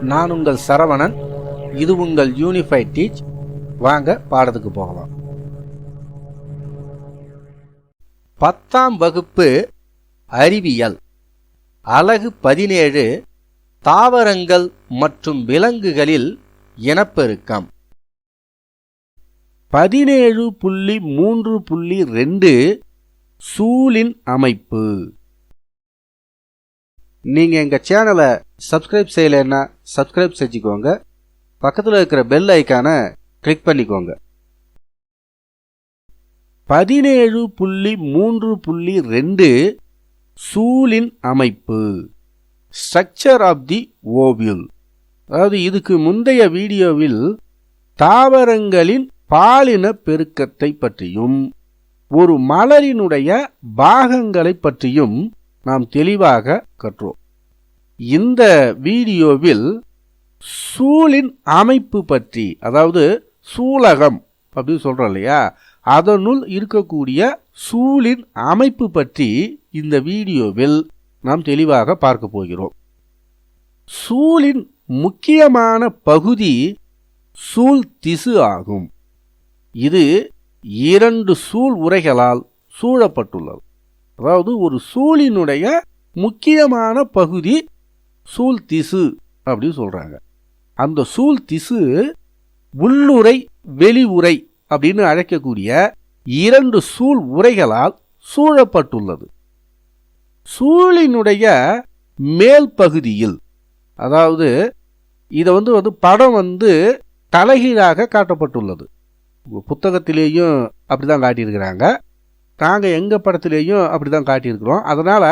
நான் உங்கள் சரவணன். இது உங்கள் யூனிஃபைட் டீச் வாங்க பாடத்துக்கு போகலாம். பத்தாம் வகுப்பு அறிவியல். அலகு பதினேழு தாவரங்கள் மற்றும் விலங்குகளில் இனப்பெருக்கம். பதினேழு புள்ளி மூன்று புள்ளி ரெண்டு சூழின் அமைப்பு. நீங்கள் எங்கள் சேனலை சப்ஸ்கிரைப் செய்யலைன்னா சப்ஸ்கிரைப் செஞ்சுக்கோங்க. பக்கத்தில் இருக்கிற பெல் ஐக்கானை கிளிக் பண்ணிக்கோங்க. பதினேழு புள்ளி மூன்று புள்ளி ரெண்டு சூழின் அமைப்பு. ஸ்ட்ரக்சர் ஆஃப் தி ஓவியல் அதாவது இதுக்கு முந்தைய வீடியோவில் தாவரங்களின் பாலின பெருக்கத்தை பற்றியும் ஒரு மலரினுடைய பாகங்களை பற்றியும் நாம் தெளிவாக கற்றோம். இந்த வீடியோவில் சூழின் அமைப்பு பற்றி அதாவது சூலகம் அப்படின்னு சொல்கிறோம் இல்லையா? அதனுள் இருக்கக்கூடிய சூழின் அமைப்பு பற்றி இந்த வீடியோவில் நாம் தெளிவாக பார்க்க போகிறோம். சூழின் முக்கியமான பகுதி சூழ் திசு ஆகும். இது இரண்டு சூழ் உரைகளால் சூழப்பட்டுள்ளது. அதாவது ஒரு சூழினுடைய முக்கியமான பகுதி சூழ் திசு அப்படின்னு சொல்கிறாங்க அந்த சூழ் திசு உள்ளுரை வெளி உரை அப்படின்னு அழைக்கக்கூடிய இரண்டு சூழ் உரைகளால் சூழப்பட்டுள்ளது. சூழினுடைய மேல் பகுதியில் அதாவது இதை வந்து வந்து படம் வந்து தலைகீழாக காட்டப்பட்டுள்ளது. புத்தகத்திலேயும் அப்படிதான் காட்டியிருக்கிறாங்க. நாங்கள் எங்கள் படத்திலேயும் அப்படிதான் காட்டியிருக்கிறோம். அதனால்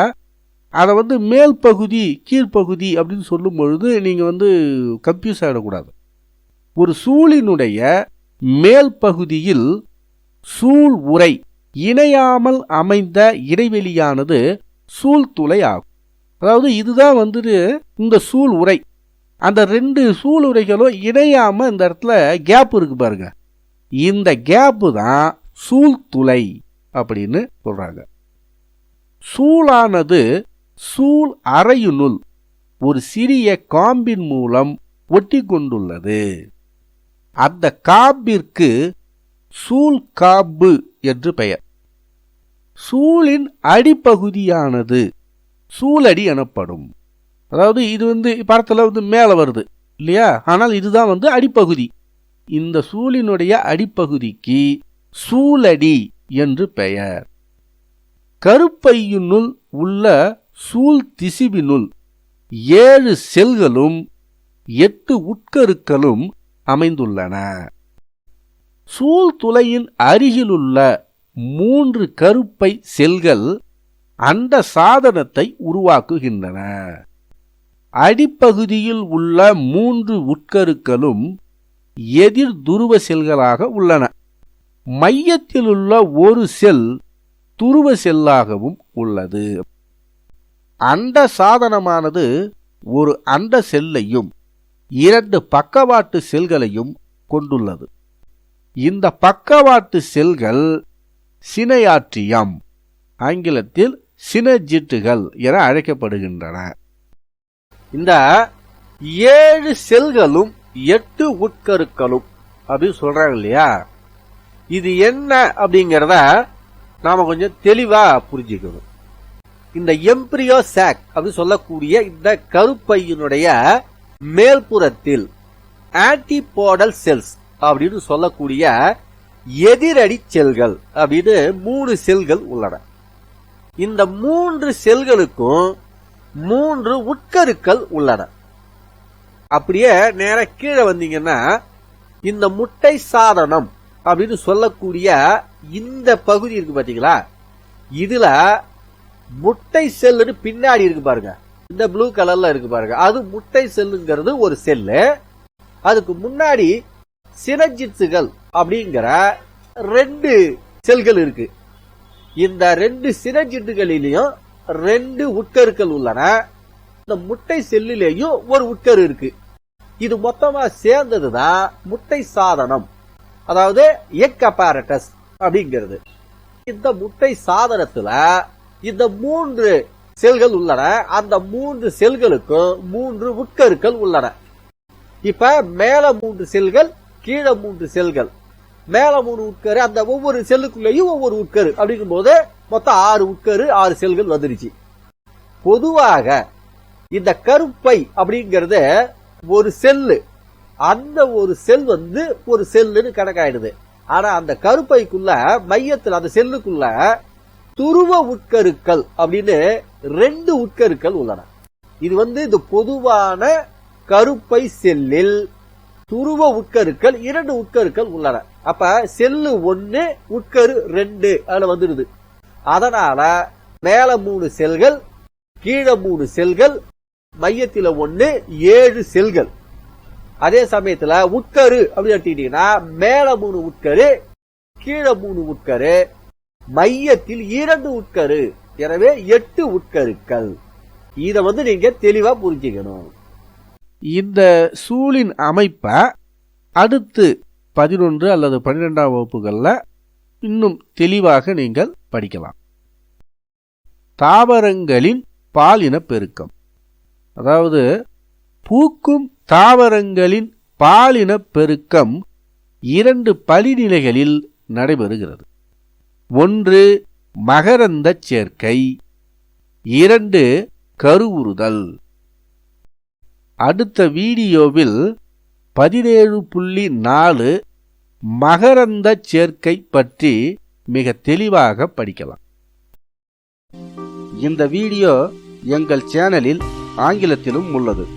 அதை வந்து மேல் பகுதி கீழ்ப்பகுதி அப்படின்னு சொல்லும் பொழுது நீங்கள் வந்து கன்ஃபியூஸ் ஆகிடக்கூடாது ஒரு சூழினுடைய மேல் பகுதியில் சூழ் உரை இணையாமல் அமைந்த இடைவெளியானது சூழ்துளை ஆகும். அதாவது இதுதான் வந்துட்டு இந்த சூழ் உரை அந்த ரெண்டு சூழ் உரைகளும் இணையாமல் இந்த இடத்துல கேப் இருக்கு பாருங்க. இந்த கேப்பு தான் சூழ்துளை அப்படின்னு சொல்கிறாங்க சூளானது சூழ் அறையுனுள் ஒரு சிறிய காம்பின் மூலம் ஒட்டி கொண்டுள்ளது அந்த காம்பிற்கு சூழ் காம்பு என்று பெயர். சூழின் அடிப்பகுதியானது சூழடி எனப்படும். அதாவது இது வந்து படத்தில் வந்து மேலே வருது இல்லையா? ஆனால் இதுதான் வந்து அடிப்பகுதி. இந்த சூழினுடைய அடிப்பகுதிக்கு சூழடி என்று பெயர். கருப்பையினுள் உள்ள சூழ் திசிவினுள் ஏழு செல்களும் எட்டு உட்கருக்களும் அமைந்துள்ளன. சூழ்துளையின் அருகிலுள்ள மூன்று கருப்பை செல்கள் அந்த சாதனத்தை உருவாக்குகின்றன. அடிப்பகுதியில் உள்ள மூன்று உட்கருக்களும் எதிர் துருவ செல்களாக உள்ளன. மையத்தில் உள்ள ஒரு செல் துருவ செல்லாகவும் உள்ளது. அண்ட சாதனமானது ஒரு அண்ட செல்லையும் இரண்டு பக்கவாட்டு செல்களையும் கொண்டுள்ளது. இந்த பக்கவாட்டு செல்கள் சினையாற்றியம் ஆங்கிலத்தில் சினஜிட்டுகள் என அழைக்கப்படுகின்றன. இந்த ஏழு செல்களும் எட்டு உட்கருக்களும் அப்படின்னு சொல்றாங்க இல்லையா? இது என்ன அப்படிங்கிறத நாம கொஞ்சம் தெளிவா புரிஞ்சுக்கணும். இந்த எம்பிரியோ சாக் அப்படின்னு சொல்லக்கூடிய இந்த கருப்பையினுடைய மேல்புறத்தில் ஆன்டிபோடல் செல்ஸ் அப்படின்னு சொல்லக்கூடிய எதிரடி செல்கள் அப்படின்னு மூணு செல்கள் உள்ளன. இந்த மூன்று செல்களுக்கும் மூன்று உட்கருக்கள் உள்ளன. அப்படியே நேர கீழே வந்தீங்கன்னா இந்த முட்டை சாதனம் அப்படின்னு சொல்லக்கூடிய இந்த பகுதி இருக்கு பாத்தீங்களா? இதுல முட்டை செல்லுன்னு பின்னாடி இருக்கு பாருங்க. இந்த ப்ளூ கலர்ல இருக்கு பாருங்க. அது முட்டை செல்லுங்கிறது ஒரு செல்லு. அதுக்கு முன்னாடி சினஜித்துகள் அப்படிங்கிற ரெண்டு செல்கள் இருக்கு. இந்த ரெண்டு சினஜிட்டுகளிலையும் ரெண்டு உட்கருக்கள் உள்ளன. இந்த முட்டை செல்லிலேயும் ஒரு உட்கரு இருக்கு. இது மொத்தமா சேர்ந்ததுதான் முட்டை சாதனம். அதாவது எக் அப்பாரட்டஸ் அப்படிங்கிறது. இந்த முட்டை சாதனத்துல இந்த மூன்று செல்கள் உள்ளன. அந்த மூன்று செல்களுக்கும் மூன்று உட்கருக்கள் உள்ளன. இப்ப மேல மூன்று செல்கள் கீழே மூன்று செல்கள். மேல மூணு உட்கரு அந்த ஒவ்வொரு செல்லுக்குள்ளேயும் ஒவ்வொரு உட்கரு. அப்படிங்கும் போது மொத்தம் ஆறு உட்கரு ஆறு செல்கள் வந்துருச்சு. பொதுவாக இந்த கருப்பை அப்படிங்கறது ஒரு செல்லு அந்த ஒரு செல் வந்து ஒரு செல்லுன்னு கணக்காயிடுது. ஆனா அந்த கருப்பைக்குள்ள மையத்தில் அந்த செல்லுக்குள்ள துருவ உட்கருக்கள் அப்படின்னு ரெண்டு உட்கருக்கள் உள்ளன. இது வந்து இந்த பொதுவான கருப்பை செல்லில் துருவ உட்கருக்கள் இரண்டு உட்கருக்கள் உள்ளன. அப்ப செல்லு ஒன்னு உட்கரு ரெண்டு அதுல வந்துடுது. அதனால மேல மூணு செல்கள் கீழே மூணு செல்கள் மையத்தில ஒன்னு ஏழு செல்கள். அதே சமயத்துல உட்கரு அப்படின்னு எடுத்துக்கிட்டீங்கன்னா மேல மூணு உட்கரு கீழே மூணு உட்கரு மையத்தில் இரண்டு உட்கரு. எனவே எட்டு உட்கருக்கள். இத வந்து நீங்க தெளிவா புரிஞ்சுக்கணும். இந்த சூழின் அமைப்பை அடுத்து பதினொன்று அல்லது பன்னிரெண்டாம் வகுப்புகளில் இன்னும் தெளிவாக நீங்கள் படிக்கலாம். தாவரங்களின் பாலின பெருக்கம் அதாவது பூக்கும் தாவரங்களின் பாலின பெருக்கம் இரண்டு படிநிலைகளில் நடைபெறுகிறது. ஒன்று மகரந்த சேர்க்கை இரண்டு கருவுறுதல். அடுத்த வீடியோவில் பதினேழு புள்ளி நாலு மகரந்த சேர்க்கை பற்றி மிக தெளிவாக படிக்கலாம். இந்த வீடியோ எங்கள் சேனலில் ஆங்கிலத்திலும் உள்ளது.